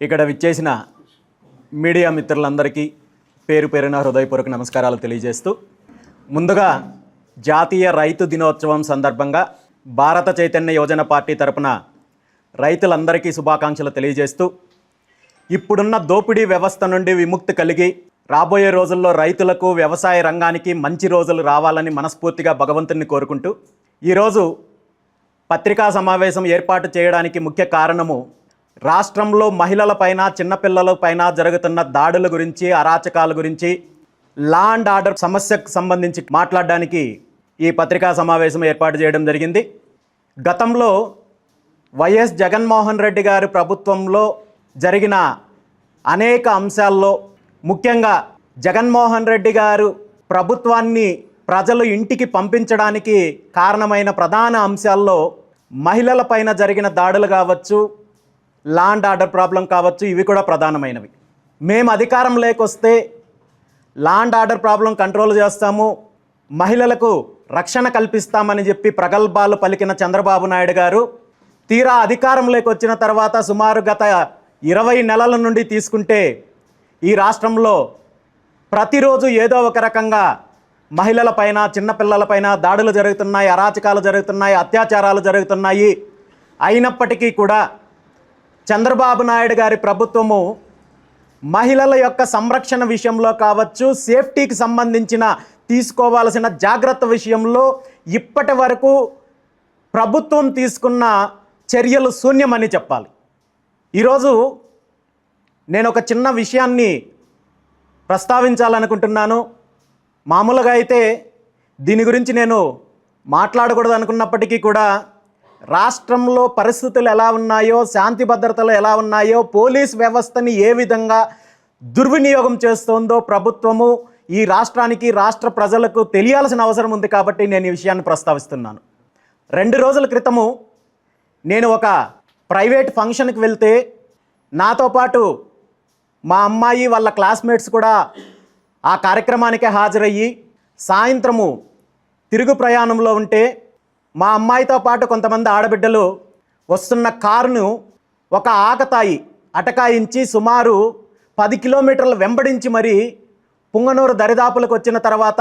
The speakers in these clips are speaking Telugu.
ఇక్కడ విచ్చేసిన మీడియా మిత్రులందరికీ పేరు పేరున హృదయపూర్వక నమస్కారాలు తెలియజేస్తూ ముందుగా జాతీయ రైతు దినోత్సవం సందర్భంగా భారత చైతన్య యోజన పార్టీ తరపున రైతులందరికీ శుభాకాంక్షలు తెలియజేస్తూ ఇప్పుడున్న దోపిడీ వ్యవస్థ నుండి విముక్తి కలిగి రాబోయే రోజుల్లో రైతులకు వ్యవసాయ రంగానికి మంచి రోజులు రావాలని మనస్ఫూర్తిగా భగవంతుని కోరుకుంటూ ఈరోజు పత్రికా సమావేశం ఏర్పాటు చేయడానికి ముఖ్య కారణము రాష్ట్రంలో మహిళలపైన చిన్నపిల్లలపైన జరుగుతున్న దాడుల గురించి అరాచకాల గురించి లా అండ్ ఆర్డర్ సమస్యకు సంబంధించి మాట్లాడడానికి ఈ పత్రికా సమావేశం ఏర్పాటు చేయడం జరిగింది. గతంలో వైఎస్ జగన్మోహన్ రెడ్డి గారి ప్రభుత్వంలో జరిగిన అనేక అంశాల్లో ముఖ్యంగా జగన్మోహన్ రెడ్డి గారు ప్రభుత్వాన్ని ప్రజలు ఇంటికి పంపించడానికి కారణమైన ప్రధాన అంశాల్లో మహిళలపైన జరిగిన దాడులు కావచ్చు ల్యాండ్ ఆర్డర్ ప్రాబ్లం కావచ్చు ఇవి కూడా ప్రధానమైనవి. మేము అధికారం లేకొస్తే law and order problem control చేస్తాము మహిళలకు రక్షణ కల్పిస్తామని చెప్పి ప్రగల్భాలు పలికిన చంద్రబాబు నాయుడు గారు తీరా అధికారంలోకి వచ్చిన తర్వాత సుమారు గత ఇరవై నెలల నుండి తీసుకుంటే ఈ రాష్ట్రంలో ప్రతిరోజు ఏదో ఒక రకంగా మహిళలపైన చిన్నపిల్లలపైన దాడులు జరుగుతున్నాయి అరాచకాలు జరుగుతున్నాయి అత్యాచారాలు జరుగుతున్నాయి. అయినప్పటికీ కూడా చంద్రబాబు నాయుడు గారి ప్రభుత్వము మహిళల యొక్క సంరక్షణ విషయంలో కావచ్చు సేఫ్టీకి సంబంధించిన తీసుకోవాల్సిన జాగ్రత్త విషయంలో ఇప్పటి వరకు ప్రభుత్వం తీసుకున్న చర్యలు శూన్యమని చెప్పాలి. ఈరోజు నేను ఒక చిన్న విషయాన్ని ప్రస్తావించాలనుకుంటున్నాను. మామూలుగా అయితే దీని గురించి నేను మాట్లాడకూడదు అనుకున్నప్పటికీ కూడా రాష్ట్రంలో పరిస్థితులు ఎలా ఉన్నాయో శాంతి భద్రతలు ఎలా ఉన్నాయో పోలీస్ వ్యవస్థని ఏ విధంగా దుర్వినియోగం చేస్తోందో ప్రభుత్వము ఈ రాష్ట్రానికి రాష్ట్ర ప్రజలకు తెలియాల్సిన అవసరం ఉంది కాబట్టి నేను ఈ విషయాన్ని ప్రస్తావిస్తున్నాను. రెండు రోజుల క్రితము నేను ఒక ప్రైవేట్ ఫంక్షన్కి వెళ్తే నాతో పాటు మా అమ్మాయి వాళ్ళ క్లాస్మేట్స్ కూడా ఆ కార్యక్రమానికి హాజరయ్యి సాయంత్రము తిరుగు ప్రయాణంలో ఉంటే మా అమ్మాయితో పాటు కొంతమంది ఆడబిడ్డలు వస్తున్న కారును ఒక ఆకతాయి అటకాయించి సుమారు పది కిలోమీటర్లు వెంబడించి మరి పుంగనూరు దరిదాపులకు వచ్చిన తర్వాత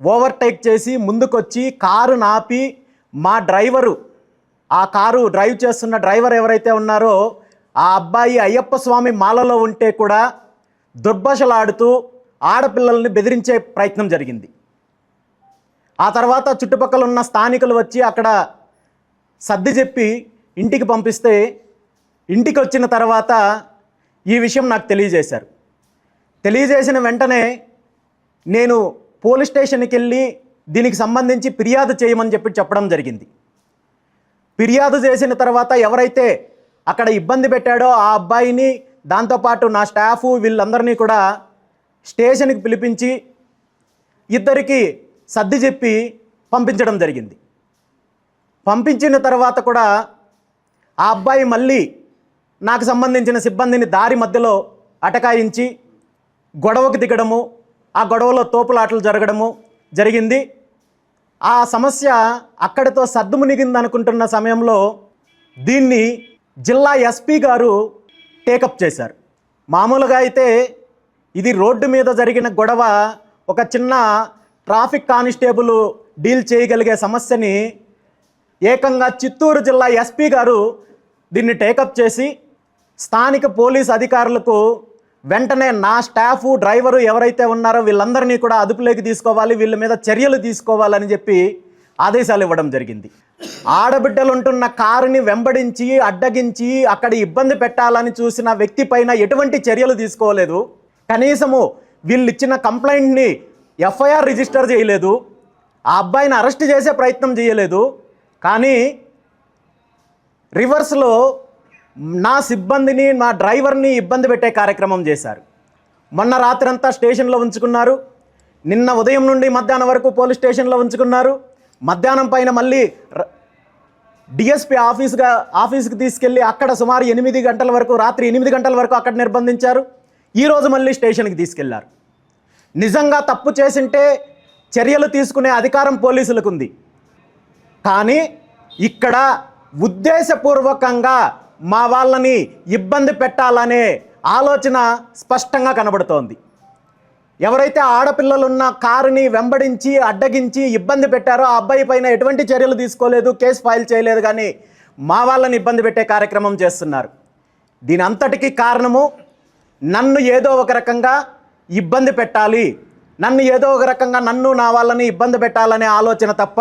ఓవర్టేక్ చేసి ముందుకొచ్చి కారు నాపి మా డ్రైవరు. ఆ కారు డ్రైవ్ చేస్తున్న డ్రైవర్ ఎవరైతే ఉన్నారో ఆ అబ్బాయి అయ్యప్ప స్వామి మాలలో ఉంటే కూడా దుర్భషలాడుతూ ఆడపిల్లల్ని బెదిరించే ప్రయత్నం జరిగింది. ఆ తర్వాత చుట్టుపక్కల ఉన్న స్థానికులు వచ్చి అక్కడ సర్ది చెప్పి ఇంటికి పంపిస్తే ఇంటికి వచ్చిన తర్వాత ఈ విషయం నాకు తెలియజేశారు. తెలియజేసిన వెంటనే నేను పోలీస్ స్టేషన్కి వెళ్ళి దీనికి సంబంధించి ఫిర్యాదు చేయమని చెప్పి చెప్పడం జరిగింది. ఫిర్యాదు చేసిన తర్వాత ఎవరైతే అక్కడ ఇబ్బంది పెట్టాడో ఆ అబ్బాయిని దాంతోపాటు నా స్టాఫ్ వీళ్ళందరినీ కూడా స్టేషన్కి పిలిపించి ఇద్దరికి సర్ది చెప్పి పంపించడం జరిగింది. పంపించిన తర్వాత కూడా ఆ అబ్బాయి మళ్ళీ నాకు సంబంధించిన సిబ్బందిని దారి మధ్యలో అటకాయించి గొడవకు దిగడము ఆ గొడవలో తోపులాటలు జరగడము జరిగింది. ఆ సమస్య అక్కడితో సద్దుమునిగిందనుకుంటున్న సమయంలో దీన్ని జిల్లా ఎస్పీ గారు టేకప్ చేశారు. మామూలుగా అయితే ఇది రోడ్డు మీద జరిగిన గొడవ ఒక చిన్న ట్రాఫిక్ కానిస్టేబుల్ డీల్ చేయగలిగే సమస్యని ఏకంగా చిత్తూరు జిల్లా ఎస్పీ గారు దీన్ని టేకప్ చేసి స్థానిక పోలీస్ అధికారులకు వెంటనే నా స్టాఫ్ డ్రైవరు ఎవరైతే ఉన్నారో వీళ్ళందరినీ కూడా అదుపులోకి తీసుకోవాలి వీళ్ళ మీద చర్యలు తీసుకోవాలని చెప్పి ఆదేశాలు ఇవ్వడం జరిగింది. ఆడబిడ్డలు ఉంటున్న కారుని వెంబడించి అడ్డగించి అక్కడ ఇబ్బంది పెట్టాలని చూసిన వ్యక్తి పైన ఎటువంటి చర్యలు తీసుకోలేదు. కనీసము వీళ్ళు ఇచ్చిన కంప్లైంట్ని ఎఫ్ఐఆర్ రిజిస్టర్ చేయలేదు. ఆ అబ్బాయిని అరెస్ట్ చేసే ప్రయత్నం చేయలేదు. కానీ రివర్స్లో నా సిబ్బందిని నా డ్రైవర్ని ఇబ్బంది పెట్టే కార్యక్రమం చేశారు. మొన్న రాత్రంతా స్టేషన్లో ఉంచుకున్నారు. నిన్న ఉదయం నుండి మధ్యాహ్నం వరకు పోలీస్ స్టేషన్లో ఉంచుకున్నారు. మధ్యాహ్నం పైన మళ్ళీ ర- డిఎస్పీ ఆఫీస్గా ఆఫీస్కి తీసుకెళ్ళి అక్కడ సుమారు ఎనిమిది గంటల వరకు రాత్రి ఎనిమిది గంటల వరకు అక్కడ నిర్బంధించారు. ఈరోజు మళ్ళీ స్టేషన్కి తీసుకెళ్ళారు. నిజంగా తప్పు చేసింటే చర్యలు తీసుకునే అధికారం పోలీసులకు ఉంది కానీ ఇక్కడ ఉద్దేశపూర్వకంగా మా వాళ్ళని ఇబ్బంది పెట్టాలనే ఆలోచన స్పష్టంగా కనబడుతోంది. ఎవరైతే ఆడపిల్లలున్న కారుని వెంబడించి అడ్డగించి ఇబ్బంది పెట్టారో ఆ అబ్బాయి పైన ఎటువంటి చర్యలు తీసుకోలేదు కేసు ఫైల్ చేయలేదు కానీ మా వాళ్ళని ఇబ్బంది పెట్టే కార్యక్రమం చేస్తున్నారు. దీని అంతటికీ కారణము నన్ను ఏదో ఒక రకంగా ఇబ్బంది పెట్టాలి. నన్ను ఏదో ఒక రకంగా నన్ను నా వాళ్ళని ఇబ్బంది పెట్టాలనే ఆలోచన తప్ప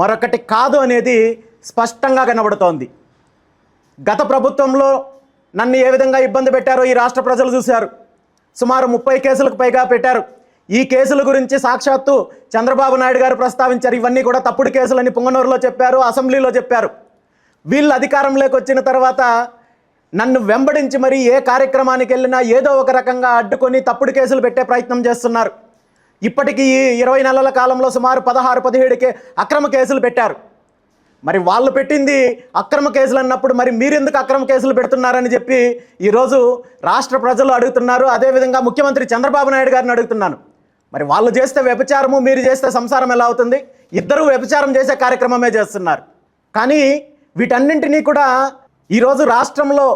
మరొకటి కాదు అనేది స్పష్టంగా కనబడుతోంది. గత ప్రభుత్వంలో నన్ను ఏ విధంగా ఇబ్బంది పెట్టారో ఈ రాష్ట్ర ప్రజలు చూశారు. సుమారు ముప్పై కేసులకు పైగా పెట్టారు. ఈ కేసుల గురించి సాక్షాత్తు చంద్రబాబు నాయుడు గారు ప్రస్తావించారు. ఇవన్నీ కూడా తప్పుడు కేసులని పుంగనూరులో చెప్పారు అసెంబ్లీలో చెప్పారు. వీళ్ళు అధికారంలోకి వచ్చిన తర్వాత నన్ను వెంబడించి మరి ఏ కార్యక్రమానికి వెళ్ళినా ఏదో ఒక రకంగా అడ్డుకొని తప్పుడు కేసులు పెట్టే ప్రయత్నం చేస్తున్నారు. ఇప్పటికీ ఈ ఇరవై నెలల కాలంలో సుమారు పదహారు పదిహేడుకే అక్రమ కేసులు పెట్టారు. మరి వాళ్ళు పెట్టింది అక్రమ కేసులు అన్నప్పుడు మరి మీరెందుకు అక్రమ కేసులు పెడుతున్నారని చెప్పి ఈరోజు రాష్ట్ర ప్రజలు అడుగుతున్నారు. అదేవిధంగా ముఖ్యమంత్రి చంద్రబాబు నాయుడు గారిని అడుగుతున్నాను. మరి వాళ్ళు చేస్తే వ్యభిచారము మీరు చేస్తే సంసారం ఎలా అవుతుంది? ఇద్దరూ వ్యభిచారం చేసే కార్యక్రమమే చేస్తున్నారు. కానీ వీటన్నింటినీ కూడా ఈరోజు రాష్ట్రంలో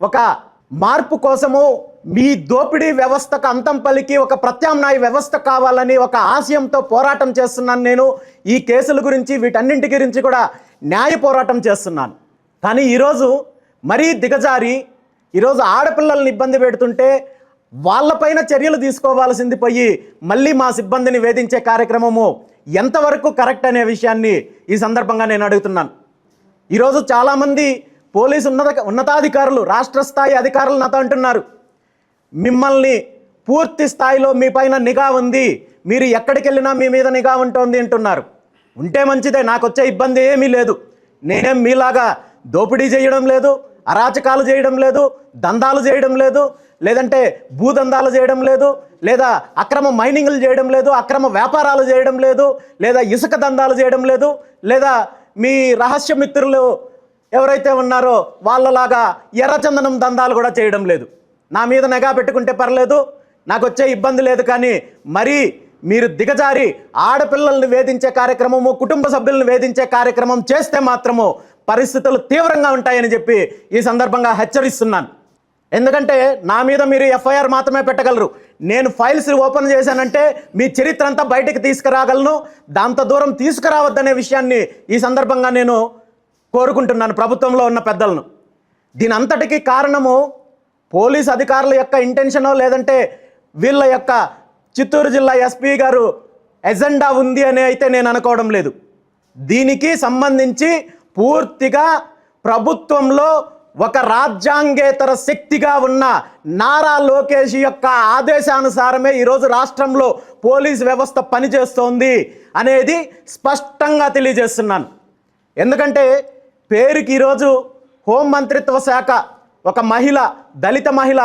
ఒక మార్పు కోసము మీ దోపిడీ వ్యవస్థకు అంతం పలికి ఒక ప్రత్యామ్నాయ వ్యవస్థ కావాలని ఒక ఆశయంతో పోరాటం చేస్తున్నాను నేను. ఈ కేసుల గురించి వీటన్నింటి గురించి కూడా న్యాయ పోరాటం చేస్తున్నాను. కానీ ఈరోజు మరీ దిగజారి ఈరోజు ఆడపిల్లల్ని ఇబ్బంది పెడుతుంటే వాళ్ళపైన చర్యలు తీసుకోవాల్సింది పోయి మళ్ళీ మా సిబ్బందిని వేధించే కార్యక్రమము ఎంతవరకు కరెక్ట్ అనే విషయాన్ని ఈ సందర్భంగా నేను అడుగుతున్నాను. ఈరోజు చాలామంది పోలీసు ఉన్నత ఉన్నతాధికారులు రాష్ట్ర స్థాయి అధికారులు నాతో అంటున్నారు. మిమ్మల్ని పూర్తి స్థాయిలో మీ పైన నిఘా ఉంది. మీరు ఎక్కడికి వెళ్ళినా మీ మీద నిఘా ఉంటుంది అంటున్నారు. ఉంటే మంచిదే నాకు వచ్చే ఇబ్బంది ఏమీ లేదు. నేనేం మీలాగా దోపిడీ చేయడం లేదు అరాచకాలు చేయడం లేదు దందాలు చేయడం లేదు లేదంటే భూదందాలు చేయడం లేదు లేదా అక్రమ మైనింగ్లు చేయడం లేదు అక్రమ వ్యాపారాలు చేయడం లేదు లేదా ఇసుక దందాలు చేయడం లేదు లేదా మీ రహస్య మిత్రులు ఎవరైతే ఉన్నారో వాళ్ళలాగా ఎర్రచందనం దందాలు కూడా చేయడం లేదు. నా మీద నిఘా పెట్టుకుంటే పర్లేదు నాకు వచ్చే ఇబ్బంది లేదు కానీ మరీ మీరు దిగజారి ఆడపిల్లల్ని వేధించే కార్యక్రమము కుటుంబ సభ్యులను వేధించే కార్యక్రమం చేస్తే మాత్రము పరిస్థితులు తీవ్రంగా ఉంటాయని చెప్పి ఈ సందర్భంగా హెచ్చరిస్తున్నాను. ఎందుకంటే నా మీద మీరు ఎఫ్ఐఆర్ మాత్రమే పెట్టగలరు. నేను ఫైల్స్ ఓపెన్ చేశానంటే మీ చరిత్ర అంతా బయటకు తీసుకురాగలను దాంత దూరం తీసుకురావద్దనే విషయాన్ని ఈ సందర్భంగా నేను కోరుకుంటున్నాను ప్రభుత్వంలో ఉన్న పెద్దలను. దీని అంతటికీ కారణము పోలీస్ అధికారుల యొక్క ఇంటెన్షనో లేదంటే వీళ్ళ యొక్క చిత్తూరు జిల్లా ఎస్పీ గారు ఎజెండా ఉంది అని అయితే నేను అనుకోవడం లేదు. దీనికి సంబంధించి పూర్తిగా ప్రభుత్వంలో ఒక రాజ్యాంగేతర శక్తిగా ఉన్న నారా లోకేష్ యొక్క ఆదేశానుసారమే ఈరోజు రాష్ట్రంలో పోలీస్ వ్యవస్థ పనిచేస్తోంది అనేది స్పష్టంగా తెలియజేస్తున్నాను. ఎందుకంటే పేరుకి ఈరోజు హోం మంత్రిత్వ శాఖ ఒక మహిళ దళిత మహిళ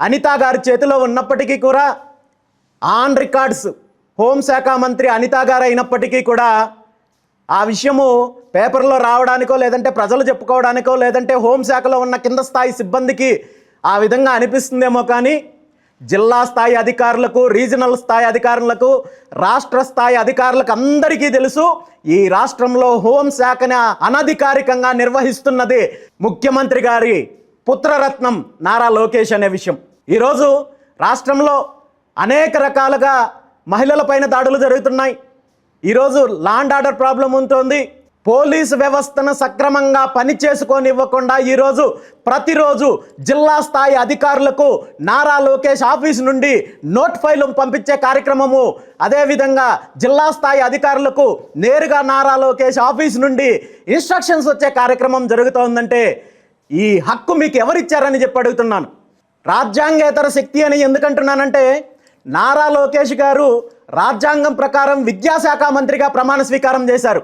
అనిత గారి చేతిలో ఉన్నప్పటికీ కూడా ఆన్ రికార్డ్స్ హోంశాఖ మంత్రి అనిత గారు అయినప్పటికీ కూడా ఆ విషయము పేపర్లో రావడానికో లేదంటే ప్రజలు చెప్పుకోవడానికో లేదంటే హోంశాఖలో ఉన్న కింద స్థాయి సిబ్బందికి ఆ విధంగా అనిపిస్తుందేమో కానీ జిల్లా స్థాయి అధికారులకు రీజనల్ స్థాయి అధికారులకు రాష్ట్ర స్థాయి అధికారులకు అందరికీ తెలుసు ఈ రాష్ట్రంలో హోంశాఖని అనధికారికంగా నిర్వహిస్తున్నది ముఖ్యమంత్రి గారి పుత్రరత్నం నారా లోకేష్ అనే విషయం. ఈరోజు రాష్ట్రంలో అనేక రకాలుగా మహిళలపైన దాడులు జరుగుతున్నాయి. ఈరోజు లాండ్ ఆర్డర్ ప్రాబ్లం ఉంటుంది. పోలీసు వ్యవస్థను సక్రమంగా పనిచేసుకోనివ్వకుండా ఈరోజు ప్రతిరోజు జిల్లా స్థాయి అధికారులకు నారా లోకేష్ ఆఫీస్ నుండి నోట్ పంపించే కార్యక్రమము. అదేవిధంగా జిల్లా స్థాయి అధికారులకు నేరుగా నారా లోకేష్ ఆఫీస్ నుండి ఇన్స్ట్రక్షన్స్ వచ్చే కార్యక్రమం జరుగుతోందంటే ఈ హక్కు మీకు ఎవరిచ్చారని చెప్పి అడుగుతున్నాను. రాజ్యాంగేతర శక్తి అని ఎందుకంటున్నానంటే నారా లోకేష్ గారు రాజ్యాంగం ప్రకారం విద్యాశాఖ మంత్రిగా ప్రమాణ స్వీకారం చేశారు.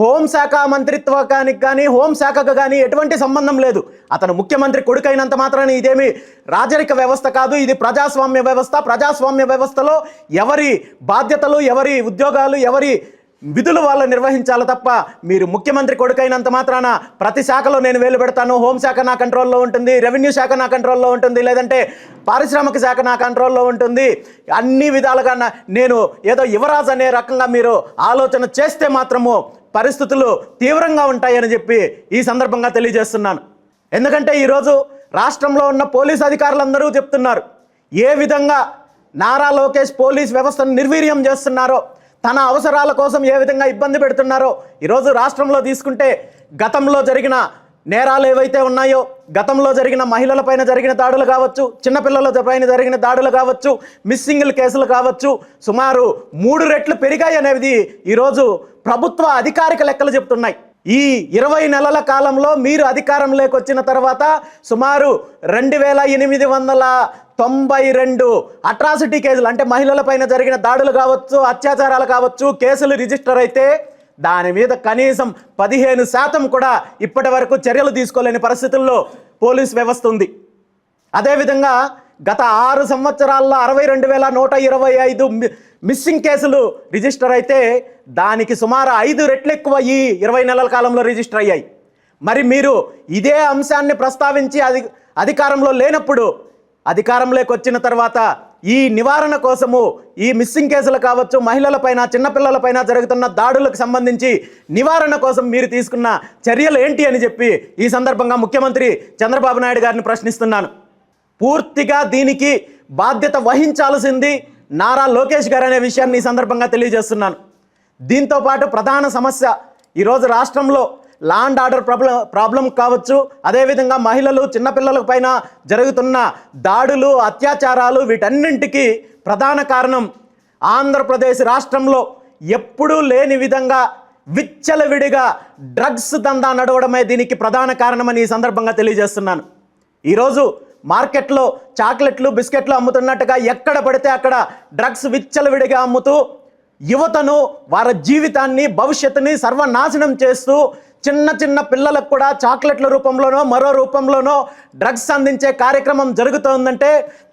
హోంశాఖ మంత్రిత్వకానికి కానీ హోంశాఖకు కానీ ఎటువంటి సంబంధం లేదు. అతను ముఖ్యమంత్రి కొడుకైనంత మాత్రాన ఇదేమి రాజరిక వ్యవస్థ కాదు ఇది ప్రజాస్వామ్య వ్యవస్థ. ప్రజాస్వామ్య వ్యవస్థలో ఎవరి బాధ్యతలు ఎవరి ఉద్యోగాలు ఎవరి విధులు వాళ్ళు నిర్వహించాలి తప్ప మీరు ముఖ్యమంత్రి కొడుకైనంత మాత్రాన ప్రతి శాఖలో నేను వేలు పెడతాను. హోంశాఖ నా కంట్రోల్లో ఉంటుంది రెవెన్యూ శాఖ నా కంట్రోల్లో ఉంటుంది లేదంటే పారిశ్రామిక శాఖ నా కంట్రోల్లో ఉంటుంది. అన్ని విధాలుగా నేను ఏదో యువరాజు అనే రకంగా మీరు ఆలోచన చేస్తే మాత్రము పరిస్థితులు తీవ్రంగా ఉంటాయని చెప్పి ఈ సందర్భంగా తెలియజేస్తున్నాను. ఎందుకంటే ఈరోజు రాష్ట్రంలో ఉన్న పోలీస్ అధికారులందరూ చెప్తున్నారు ఏ విధంగా నారా లోకేష్ పోలీస్ వ్యవస్థను నిర్వీర్యం చేస్తున్నారో తన అవసరాల కోసం ఏ విధంగా ఇబ్బంది పెడుతున్నారో ఈరోజు రాష్ట్రంలో తీసుకుంటే గతంలో జరిగిన నేరాలు ఏవైతే ఉన్నాయో గతంలో జరిగిన మహిళల పైన జరిగిన దాడులు కావచ్చు చిన్నపిల్లల పైన జరిగిన దాడులు కావచ్చు మిస్సింగ్ల కేసులు కావచ్చు సుమారు మూడు రెట్లు పెరిగాయి అనేది ఈరోజు ప్రభుత్వ అధికారిక లెక్కలు చెప్తున్నాయి. ఈ ఇరవై నెలల కాలంలో మీరు అధికారంలోకి వచ్చిన తర్వాత సుమారు రెండు వేల ఎనిమిది వందల తొంభై రెండు అట్రాసిటీ కేసులు అంటే మహిళల పైన జరిగిన దాడులు కావచ్చు అత్యాచారాలు కావచ్చు కేసులు రిజిస్టర్ అయితే దాని మీద కనీసం పదిహేను శాతం కూడా ఇప్పటి వరకు చర్యలు తీసుకోలేని పరిస్థితుల్లో పోలీస్ వ్యవస్థ ఉంది. అదేవిధంగా గత ఆరు సంవత్సరాల్లో అరవై రెండు వేల నూట ఇరవై ఐదు మిస్సింగ్ కేసులు రిజిస్టర్ అయితే దానికి సుమారు ఐదు రెట్లు ఎక్కువ ఈ ఇరవై నెలల కాలంలో రిజిస్టర్ అయ్యాయి. మరి మీరు ఇదే అంశాన్ని ప్రస్తావించి అధి అధికారంలో లేనప్పుడు అధికారంలోకి వచ్చిన తర్వాత ఈ నివారణ కోసము ఈ మిస్సింగ్ కేసులు కావచ్చు మహిళలపైన చిన్నపిల్లలపైన జరుగుతున్న దాడులకు సంబంధించి నివారణ కోసం మీరు తీసుకున్న చర్యలు ఏంటి అని చెప్పి ఈ సందర్భంగా ముఖ్యమంత్రి చంద్రబాబు నాయుడు గారిని ప్రశ్నిస్తున్నాను. పూర్తిగా దీనికి బాధ్యత వహించాల్సింది నారా లోకేష్ గారు అనే విషయాన్ని ఈ సందర్భంగా తెలియజేస్తున్నాను. దీంతో పాటు ప్రధాన సమస్య ఈరోజు రాష్ట్రంలో లాండ్ ఆర్డర్ ప్రాబ్లం ప్రాబ్లం కావచ్చు. అదేవిధంగా మహిళలు చిన్నపిల్లల పైన జరుగుతున్న దాడులు అత్యాచారాలు వీటన్నింటికి ప్రధాన కారణం ఆంధ్రప్రదేశ్ రాష్ట్రంలో ఎప్పుడూ లేని విధంగా విచ్చలవిడిగా డ్రగ్స్ దందా నడవడమే దీనికి ప్రధాన కారణమని ఈ సందర్భంగా తెలియజేస్తున్నాను. ఈరోజు మార్కెట్లో చాక్లెట్లు బిస్కెట్లు అమ్ముతున్నట్టుగా ఎక్కడ పడితే అక్కడ డ్రగ్స్ విచ్చలవిడిగా అమ్ముతూ యువతను వారి జీవితాన్ని భవిష్యత్తుని సర్వనాశనం చేస్తూ చిన్న చిన్న పిల్లలకు కూడా చాక్లెట్ల రూపంలోనో మరో రూపంలోనో డ్రగ్స్ అందించే కార్యక్రమం జరుగుతోందంటే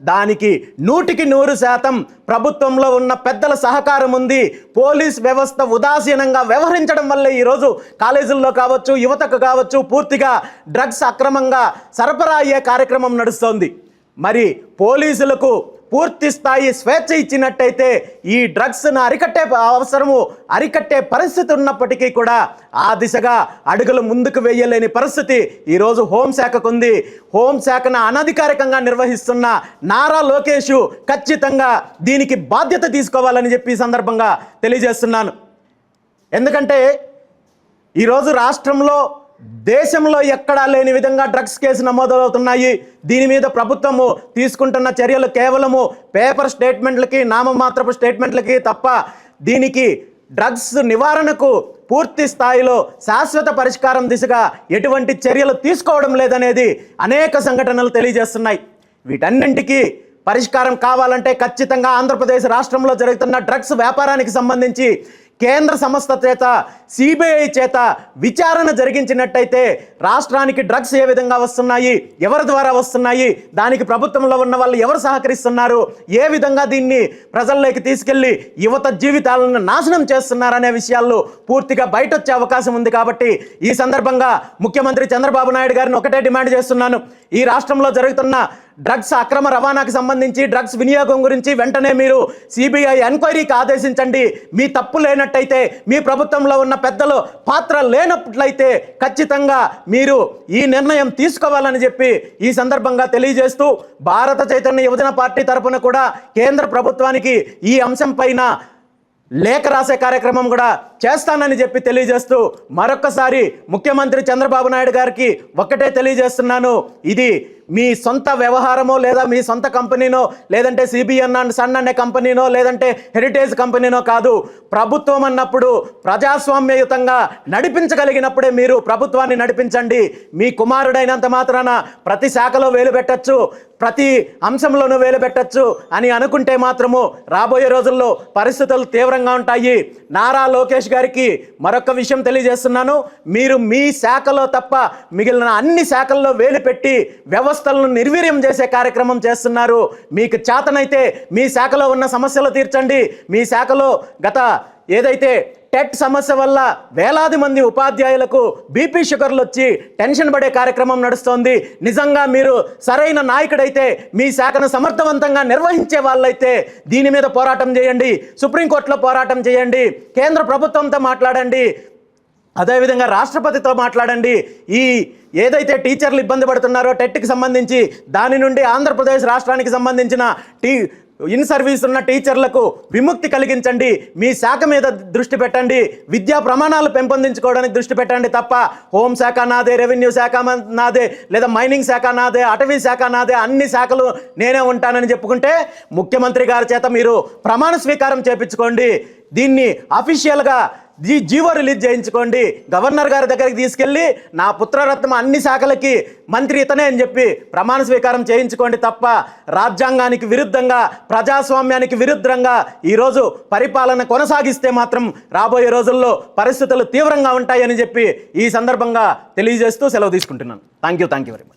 దానికి నూటికి నూరు శాతం ప్రభుత్వంలో ఉన్న పెద్దల సహకారం ఉంది. పోలీస్ వ్యవస్థ ఉదాసీనంగా వ్యవహరించడం వల్లే ఈరోజు కాలేజీల్లో కావచ్చు యువతకు కావచ్చు పూర్తిగా డ్రగ్స్ అక్రమంగా సరఫరా అయ్యే కార్యక్రమం నడుస్తోంది. మరి పోలీసులకు పూర్తి స్థాయి స్వేచ్ఛ ఇచ్చినట్టయితే ఈ డ్రగ్స్ను అరికట్టే అవసరము అరికట్టే పరిస్థితి ఉన్నప్పటికీ కూడా ఆ దిశగా అడుగులు ముందుకు వేయలేని పరిస్థితి ఈరోజు హోంశాఖకు ఉంది. హోంశాఖను అనధికారికంగా నిర్వహిస్తున్న నారా లోకేష్ ఖచ్చితంగా దీనికి బాధ్యత తీసుకోవాలని చెప్పి సందర్భంగా తెలియజేస్తున్నాను. ఎందుకంటే ఈరోజు రాష్ట్రంలో దేశంలో ఎక్కడా లేని విధంగా డ్రగ్స్ కేసు నమోదవుతున్నాయి. దీని మీద ప్రభుత్వము తీసుకుంటున్న చర్యలు కేవలము పేపర్ స్టేట్మెంట్లకి నామమాత్రపు స్టేట్మెంట్లకి తప్ప దీనికి డ్రగ్స్ నివారణకు పూర్తి స్థాయిలో శాశ్వత పరిష్కారం దిశగా ఎటువంటి చర్యలు తీసుకోవడం లేదనేది అనేక సంఘటనలు తెలియజేస్తున్నాయి. వీటన్నింటికీ పరిష్కారం కావాలంటే ఖచ్చితంగా ఆంధ్రప్రదేశ్ రాష్ట్రంలో జరుగుతున్న డ్రగ్స్ వ్యాపారానికి సంబంధించి కేంద్ర సంస్థ చేత సిబిఐ చేత విచారణ జరిగించినట్టయితే రాష్ట్రానికి డ్రగ్స్ ఏ విధంగా వస్తున్నాయి ఎవరి ద్వారా వస్తున్నాయి దానికి ప్రభుత్వంలో ఉన్న వాళ్ళు ఎవరు సహకరిస్తున్నారు ఏ విధంగా దీన్ని ప్రజల్లోకి తీసుకెళ్ళి యువత జీవితాలను నాశనం చేస్తున్నారనే విషయాల్లో పూర్తిగా బయట వచ్చే అవకాశం ఉంది కాబట్టి ఈ సందర్భంగా ముఖ్యమంత్రి చంద్రబాబు నాయుడు గారిని ఒకటే డిమాండ్ చేస్తున్నాను. ఈ రాష్ట్రంలో జరుగుతున్న డ్రగ్స్ అక్రమ రవాణాకు సంబంధించి డ్రగ్స్ వినియోగం గురించి వెంటనే మీరు సిబిఐ ఎంక్వైరీకి ఆదేశించండి. మీ తప్పు లేనట్టయితే మీ ప్రభుత్వంలో ఉన్న పెద్దలు పాత్ర లేనట్లయితే ఖచ్చితంగా మీరు ఈ నిర్ణయం తీసుకోవాలని చెప్పి ఈ సందర్భంగా తెలియజేస్తూ భారత చైతన్య యువజన పార్టీ తరపున కూడా కేంద్ర ప్రభుత్వానికి ఈ అంశం పైన లేఖ రాసే కార్యక్రమం కూడా చేస్తానని చెప్పి తెలియజేస్తూ మరొక్కసారి ముఖ్యమంత్రి చంద్రబాబు నాయుడు గారికి ఒక్కటే తెలియజేస్తున్నాను. ఇది మీ సొంత వ్యవహారమో లేదా మీ సొంత కంపెనీనో లేదంటే సిబిఎన్ అండ్ సన్ అనే కంపెనీనో లేదంటే హెరిటేజ్ కంపెనీనో కాదు. ప్రభుత్వం అన్నప్పుడు ప్రజాస్వామ్యయుతంగా నడిపించగలిగినప్పుడే మీరు ప్రభుత్వాన్ని నడిపించండి. మీ కుమారుడైనంత మాత్రాన ప్రతి శాఖలో వేలు పెట్టచ్చు ప్రతి అంశంలోనూ వేలు పెట్టచ్చు అని అనుకుంటే మాత్రము రాబోయే రోజుల్లో పరిస్థితులు తీవ్రంగా ఉంటాయి. నారా లోకేష్ గారికి మరొక విషయం తెలియజేస్తున్నాను. మీరు మీ శాఖలో తప్ప మిగిలిన అన్ని శాఖల్లో వేలు పెట్టి వ్యవస్థలను నిర్వీర్యం చేసే కార్యక్రమం చేస్తున్నారు. మీకు చేతనైతే మీ శాఖలో ఉన్న సమస్యలు తీర్చండి. మీ శాఖలో గత ఏదైతే టెట్ సమస్య వల్ల వేలాది మంది ఉపాధ్యాయులకు బీపీ షుగర్లు వచ్చి టెన్షన్ పడే కార్యక్రమం నడుస్తోంది. నిజంగా మీరు సరైన నాయకుడైతే మీ శాఖను సమర్థవంతంగా నిర్వహించే వాళ్ళైతే దీని మీద పోరాటం చేయండి. సుప్రీంకోర్టులో పోరాటం చేయండి. కేంద్ర ప్రభుత్వంతో మాట్లాడండి. అదేవిధంగా రాష్ట్రపతితో మాట్లాడండి. ఈ ఏదైతే టీచర్లు ఇబ్బంది పడుతున్నారో టెట్కి సంబంధించి దాని నుండి ఆంధ్రప్రదేశ్ రాష్ట్రానికి సంబంధించిన టీ ఇన్ సర్వీస్ ఉన్న టీచర్లకు విముక్తి కలిగించండి. మీ శాఖ మీద దృష్టి పెట్టండి. విద్యా ప్రమాణాలు పెంపొందించుకోవడానికి దృష్టి పెట్టండి తప్ప హోంశాఖ నాదే రెవెన్యూ శాఖ నాదే లేదా మైనింగ్ శాఖ నాదే అటవీ శాఖ నాదే అన్ని శాఖలు నేనే ఉంటానని చెప్పుకుంటే ముఖ్యమంత్రి గారి చేత మీరు ప్రమాణ స్వీకారం చేపించుకోండి. దీన్ని అఫీషియల్గా జీ జీవో రిలీజ్ చేయించుకోండి. గవర్నర్ గారి దగ్గరికి తీసుకెళ్ళి నా పుత్రరత్నం అన్ని శాఖలకి మంత్రి ఇతనే అని చెప్పి ప్రమాణ స్వీకారం చేయించుకోండి తప్ప రాజ్యాంగానికి విరుద్ధంగా ప్రజాస్వామ్యానికి విరుద్ధంగా ఈరోజు పరిపాలన కొనసాగిస్తే మాత్రం రాబోయే రోజుల్లో పరిస్థితులు తీవ్రంగా ఉంటాయని చెప్పి ఈ సందర్భంగా తెలియజేస్తూ సెలవు తీసుకుంటున్నాను. Thank you thank you very much